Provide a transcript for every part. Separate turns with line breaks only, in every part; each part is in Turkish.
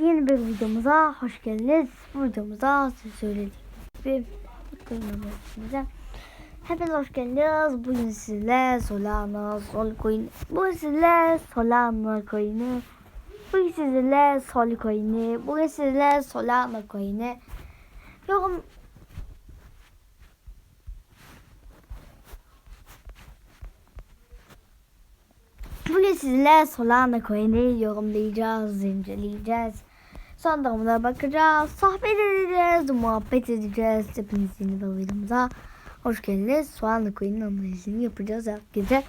videomuza hoş geldiniz. Bu videomuzda size söylediğim gibi size. Hepiniz hoş geldiniz. Bugün sizlerle Solana Sol Coin. Bugün sizlerle Solana Coin'i. Bugün sizlerle Sol Coin'i. Bugün sizlerle Solana Coin'i. Yorum Bugün sizinle Solana Coin'i yorumlayacağız, inceleyeceğiz. Son durumuna bakacağız, sohbet edeceğiz, muhabbet edeceğiz. Hepiniz yeni bir hoş geldiniz. Solana Coin'in analizini yapacağız herkese.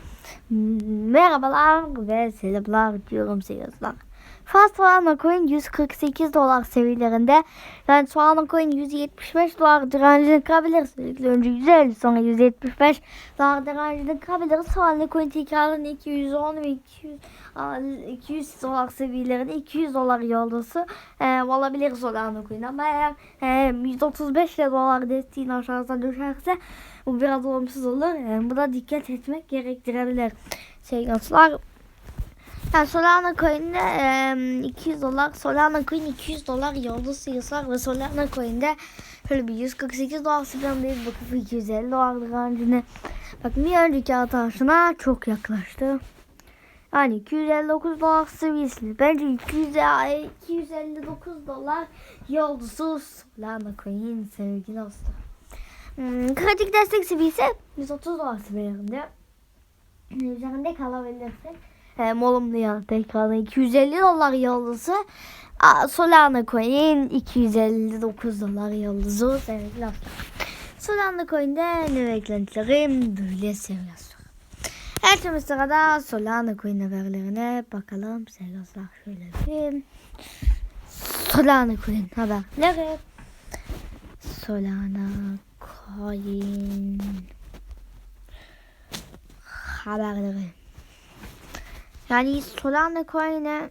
Merhabalar ve selamlar diyorum sevgiler. Fast Solana Coin 148 dolar seviyelerinde. Yani Solana Coin 175 dolar direncini kırabilir. Önce 150 sonra 175 dolar direncini kırabilir. Solana Coin tekrarını 210 ve 200, 200 dolar seviyelerinde 200 dolar yolcusu e, olabilir Solana Coin. Ama eğer e, 135 dolar desteğin aşağısına düşerse bu biraz olumsuz olur. E, buna dikkat etmek gerektirebilir. Sevgiler yani Solana Coin'de e, 200 dolar, Solana Coin 200 dolar yolda sıyırsak ve Solana Coin'de şöyle bir 148 dolar sıfırındayız. Bakın 250 dolarlık hancını. Bak bir önceki atışına çok yaklaştı. Yani 259 dolar seviyesinde. Bence 200, 259 dolar yolcusu Solana Coin sevgili dostlar. Hmm, kritik destek seviyesi 130 dolar seviyelerinde. Üzerinde kalabilirsek hem olumlu yan tekrardan 250 dolar yıldızı Solana Coin 259 dolar yıldızı sevgiler. Solana Coin'de ne beklentilerim böyle sevgiler. Her tüm sırada Solana Coin haberlerine bakalım sevgiler. Şöyle bir Solana Coin haberleri. Solana Coin haberleri. Yani Solana Coin'e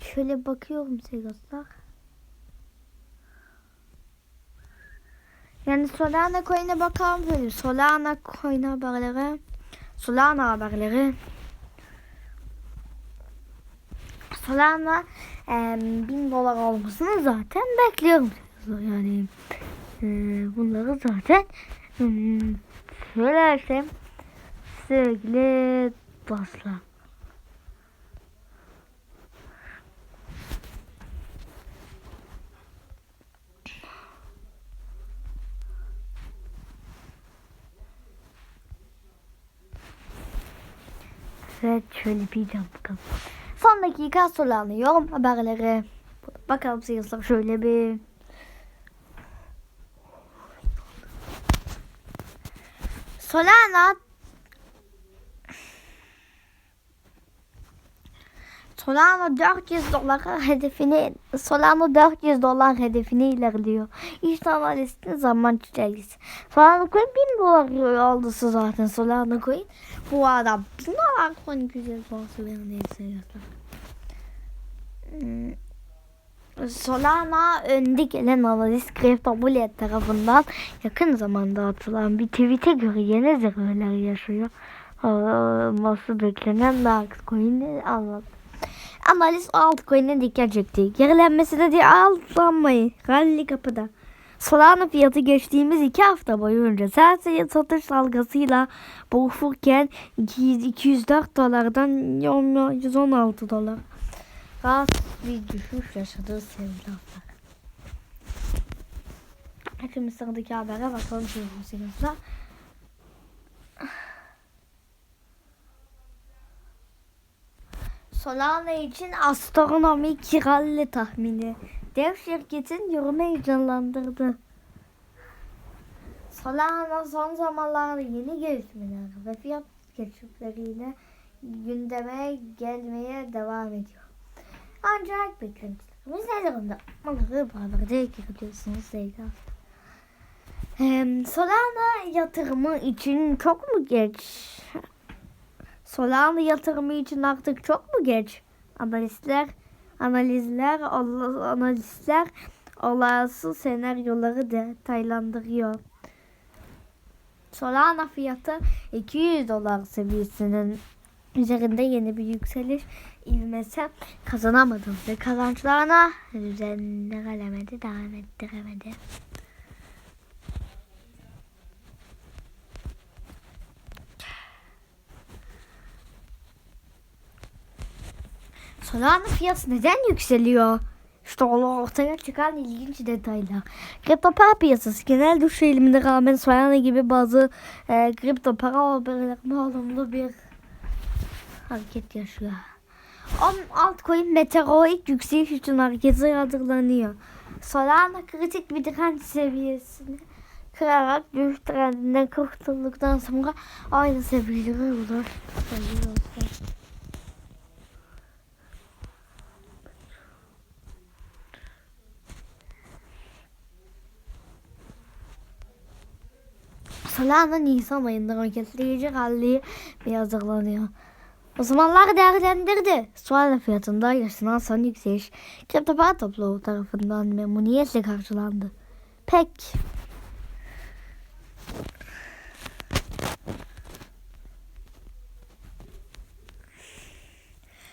şöyle bakıyorum sevgiler. Yani Solana Coin'e bakalım böyle. Solana Coin haberleri. Solana haberleri. Solana e, 1000 dolar olmasını zaten bekliyorum. Yani e, bunları zaten e, söylersem sevgili dostlar. Evet şöyle cam bakalım. Son dakika Solana yorum haberleri. Bakalım sıyırsak şöyle bir. Solana Solana 400 dolar hedefini Solana 400 dolar hedefini ilerliyor. İşte analistin zaman çiçeğisi. Solana Coin 1000 dolar oldu zaten Solana Coin. Bu adam 1000 dolar coin güzel olsun ben neyse hmm. Solana önde gelen analist Kripto Bullet tarafından yakın zamanda atılan bir tweet'e göre yeni zirveler yaşıyor. Olması beklenen Dax Coin'i anlattı. Analiz altcoin'e dikkat çekti. Gerilenmesi de diye altlanmayı. Rally kapıda. Solana fiyatı geçtiğimiz iki hafta boyunca serseri satış dalgasıyla boğuşurken 204 dolardan 116 dolar. Rahat bir düşüş yaşadığı sevgili Hepimiz sıradaki habere bakalım sevgili Solana için astronomik rally tahmini. Dev şirketin yorumu heyecanlandırdı. Solana son zamanlarda yeni gelişmeler ve fiyat keşifleriyle gündeme gelmeye devam ediyor. Ancak beklentilerimiz ne durumda? Onları haberde görebilirsiniz sevgili Solana yatırımı için çok mu geç? Solana yatırımı için artık çok mu geç? Analistler, analizler, analistler olası senaryoları detaylandırıyor. Solana fiyatı 200 dolar seviyesinin üzerinde yeni bir yükseliş ivmesi kazanamadım ve kazançlarına üzerinde kalemedi devam ettiremedi. Solana fiyatı neden yükseliyor? İşte o ortaya çıkan ilginç detaylar. Kripto para piyasası genel düşüş eğilimine rağmen Solana gibi bazı e, kripto para haberlerinde olumlu bir hareket yaşıyor. On altcoin Meteoroid yükseliş için hareketi hazırlanıyor. Solana kritik bir direnç seviyesini kırarak düşüş trendinden kurtulduktan sonra aynı seviyelere ulaşıyor. Solana Nisan ayında roketleyici ralliye bir hazırlanıyor. Uzmanlar değerlendirdi. Solana fiyatında yaşanan son yükseliş kripto para topluluğu tarafından memnuniyetle karşılandı. Pek.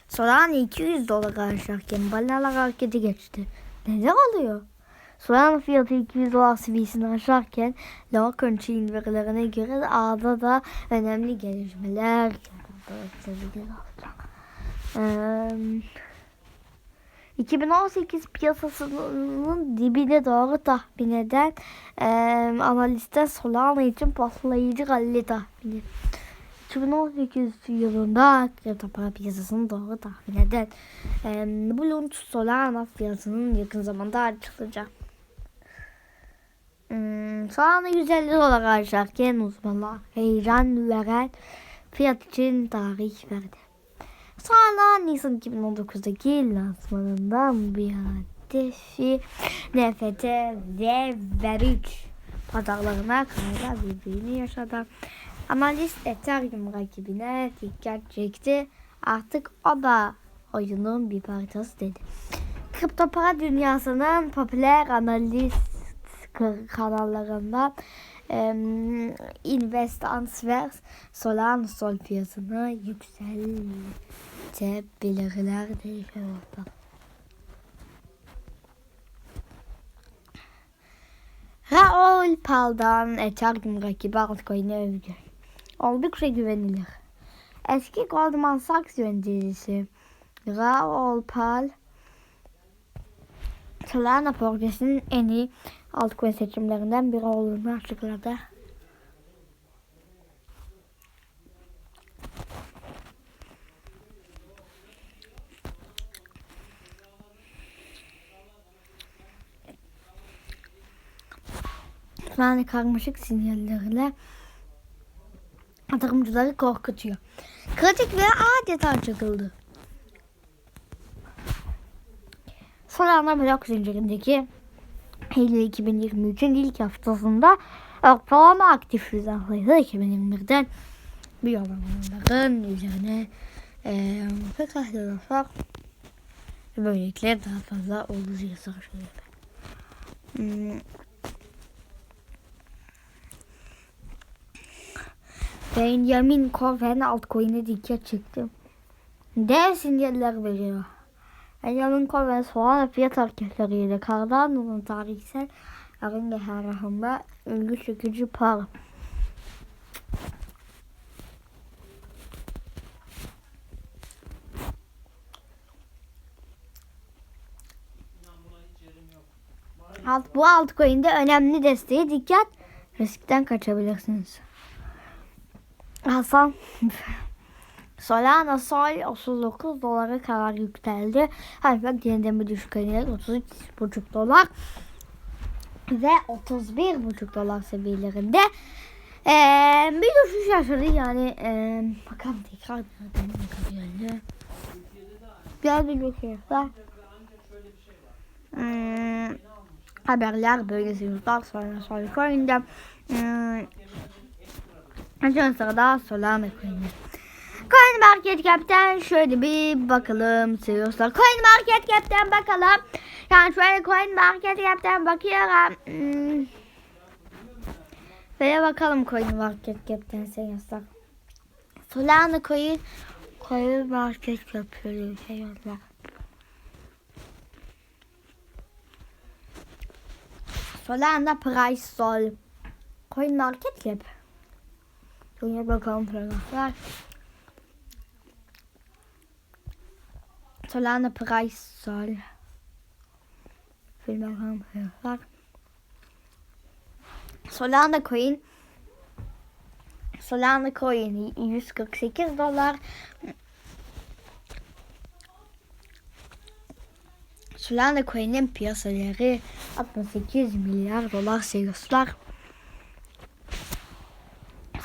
Solana 200 dolar aşarken balinalar harekete geçti. Neler oluyor? Solana fiyatı 200 dolar seviyesini aşarken Locke Chain verilerine göre ağda da önemli gelişmeler ee, 2018 piyasasının dibine doğru tahmin eden e, analistler Solana için patlayıcı rally tahmini. 2018 yılında kripto para piyasasını doğru tahmin eden e, Blunt Solana fiyatının yakın zamanda açılacak. Hmm, Solana 150 dolar aşarken uzmanlar heyecan veren fiyat için tarih verdi. Sonra Nisan 2019'daki lansmanından bir hedefi NFT ve Web3 pazarlarına kayda birbirini yaşadı. Analist Ethereum rakibine dikkat çekti. Artık o da oyunun bir parçası dedi. Kripto para dünyasının popüler analist kanallarından um, Invest Answers Solana Sol fiyatını yükseltebilirler diye şey oldu. Raul Pal'dan Ethereum rakibi altcoin'i övdü. Oldukça güvenilir. Eski Goldman Sachs yöneticisi Raul Pal Solana projesinin en iyi altcoin seçimlerinden biri olduğunu açıkladı. Yani karmaşık sinyalleriyle yatırımcıları korkutuyor. Kritik ve adeta çakıldı. Solana blok zincirindeki Eylül 2023'ün ilk haftasında ortalama aktif yüzden sayısı 2021'den bir olanların üzerine e, birkaç defa böylelikle daha fazla olacak hmm. Benjamin Cohen altcoin'e dikkat çekti. Dev sinyaller veriyor. Benjamin Cohen soğan fiyat hareketleriyle Cardano'nun tarihsel arengalarında ilgi çekici par. Alt, bu altcoin'de önemli desteği dikkat riskten kaçabilirsiniz. Hasan Solana Sol 39 dolara kadar yükseldi. Ancak yeniden bir düşük gelir 33,5 dolar ve 31,5 dolar seviyelerinde ee, bir düşüş yaşadı yani ee, bakalım tekrar nereden bakabiliyor. Gel bir bakıyorlar. Hmm, haberler böyle sınıflar sonra sonra coin'de hmm, Önce sırada Solana coin'i. Coin Market Cap'ten şöyle bir bakalım seviyorsa. Coin Market Cap'ten bakalım. Yani şöyle Coin Market Cap'ten bakıyorum. Hmm. Bakalım Coin Market Cap'ten seviyorsak. Solana Coin Koyun market şey onlar. Solana Price Sol. Coin Market Cap. Dur bakalım fotoğraflar. Solana Price Sol. Şöyle bakalım fotoğraflar. Solana Coin. Solana Coin 148 dolar. Solana Coin'in piyasa değeri 68 milyar dolar seviyesler.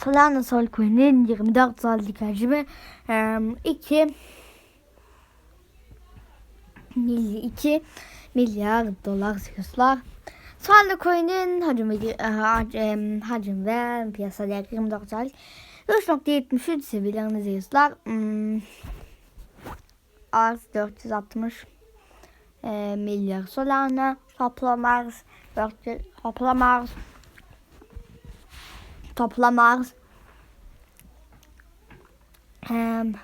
Solana Sol Coin'in 24 saatlik hacmi em, 2 mil- 2 milyar dolar seviyesler. Solana Coin'in hacmi, e, hac- em, hacim ve piyasa değeri 24 saatlik 3.73 seviyelerini seviyesler. Hmm, arz 460 e, milyar Solana toplam arz dört- toplam arz toplam arz em,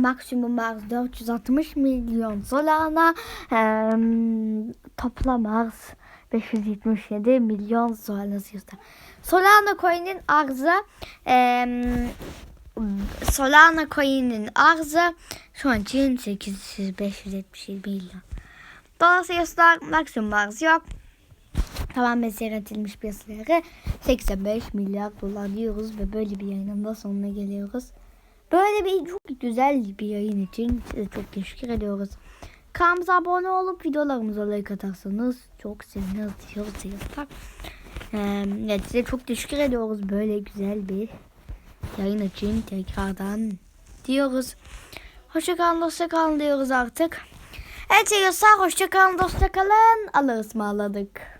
maksimum arz 460 milyon Solana em, toplam arz 577 milyon Solana yazdı. Solana coin'in arzı em, Solana coin'in arzı şu an için 800 577 milyon. Dolayısıyla maksimum arz yok. Tamamen seyretilmiş piyasaları 85 milyar dolar diyoruz ve böyle bir yayının da sonuna geliyoruz. Böyle bir çok güzel bir yayın için size çok teşekkür ediyoruz. Kanalımıza abone olup videolarımıza like atarsanız çok seviniriz diyoruz. Ee, evet, size çok teşekkür ediyoruz böyle güzel bir yayın için tekrardan diyoruz. Hoşçakalın, hoşçakalın diyoruz artık. Evet, hoşçakalın, hoşçakalın. Allah'a ısmarladık.